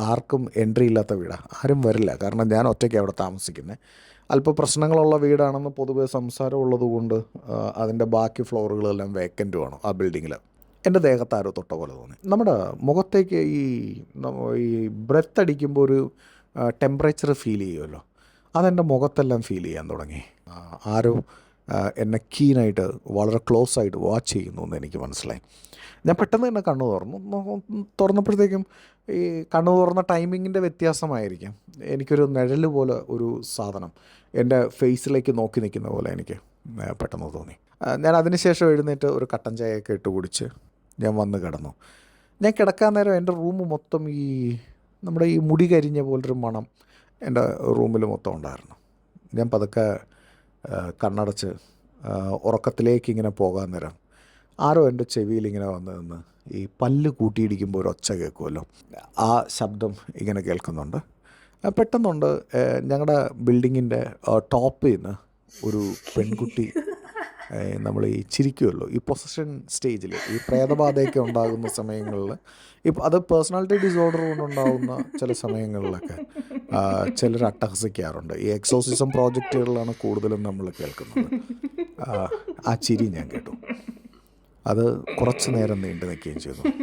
ആർക്കും എൻട്രി ഇല്ലാത്ത വീടാണ് ആരും വരില്ല. കാരണം ഞാൻ ഒറ്റയ്ക്ക് അവിടെ താമസിക്കുന്നത് അല്പ പ്രശ്നങ്ങളുള്ള വീടാണെന്ന് പൊതുവെ സംസാരം ഉള്ളതുകൊണ്ട് അതിന്റെ ബാക്കി ഫ്ലോറുകളെല്ലാം വേക്കന്റുമാണ് ആ ബിൽഡിങ്ങിൽ എന്റെ ദേഹത്താരോ തൊട്ട പോലെ തോന്നി. നമ്മുടെ മുഖത്തേക്ക് ഈ ഈ ബ്രെത്ത് അടിക്കുമ്പോൾ ഒരു ടെമ്പറേച്ചർ ഫീൽ ചെയ്യുമല്ലോ. അതെന്റെ മുഖത്തെല്ലാം ഫീൽ ചെയ്യാൻ തുടങ്ങി. ആരോ എന്നെ കീനായിട്ട് വളരെ ക്ലോസ് ആയിട്ട് വാച്ച് ചെയ്യുന്നു എന്ന് എനിക്ക് മനസ്സിലായി. ഞാൻ പെട്ടെന്ന് തന്നെ കണ്ണു തുറന്നു. തുറന്നപ്പോഴത്തേക്കും ഈ കണ്ണു തുറന്ന ടൈമിങ്ങിന്റെ വ്യത്യാസമായിരിക്കും. എനിക്കൊരു നിഴൽ പോലെ ഒരു സാധനം എന്റെ ഫേസിലേക്ക് നോക്കി നിൽക്കുന്ന പോലെ എനിക്ക് പെട്ടെന്ന് തോന്നി. ഞാൻ അതിനുശേഷം എഴുന്നേറ്റ് ഒരു കട്ടൻ ചായയൊക്കെ ഇട്ട് കുടിച്ച് ഞാൻ വന്ന് കിടന്നു. ഞാൻ കിടക്കാൻ നേരം എന്റെ റൂം മൊത്തം ഈ നമ്മുടെ ഈ മുടി കരിഞ്ഞ പോലൊരു മണം എന്റെ റൂമിൽ മൊത്തം ഉണ്ടായിരുന്നു. ഞാൻ പതുക്കെ കണ്ണടച്ച് ഉറക്കത്തിലേക്ക് ഇങ്ങനെ പോകാൻ നേരം ആരോ എന്റെ ചെവിയിൽ ഇങ്ങനെ വന്ന് നിന്ന് ഈ പല്ല് കൂട്ടിയിടിക്കുമ്പോൾ ഒരു ഒച്ച കേൾക്കുമല്ലോ. ആ ശബ്ദം ഇങ്ങനെ കേൾക്കുന്നുണ്ട്. പെട്ടെന്നുണ്ട് ഞങ്ങളുടെ ബിൽഡിങ്ങിന്റെ ടോപ്പിൽ നിന്ന് ഒരു പെൺകുട്ടി നമ്മൾ ഈ ചിരിക്കുമല്ലോ ഈ പൊസഷൻ സ്റ്റേജിൽ ഈ പ്രേതബാധയൊക്കെ ഉണ്ടാകുന്ന സമയങ്ങളിൽ ഇപ്പം അത് പേഴ്സണാലിറ്റി ഡിസോർഡർ കൊണ്ടുണ്ടാകുന്ന ചില സമയങ്ങളിലൊക്കെ ചിലർ അട്ടഹസിക്കാറുണ്ട്. ഈ എക്സോസിസം പ്രോജക്റ്റുകളിലാണ് കൂടുതലും നമ്മൾ കേൾക്കുന്നത്. ആ ചിരി ഞാൻ കേട്ടു. അത് കുറച്ച് നേരം നീണ്ടു നിൽക്കുകയും ചെയ്തു.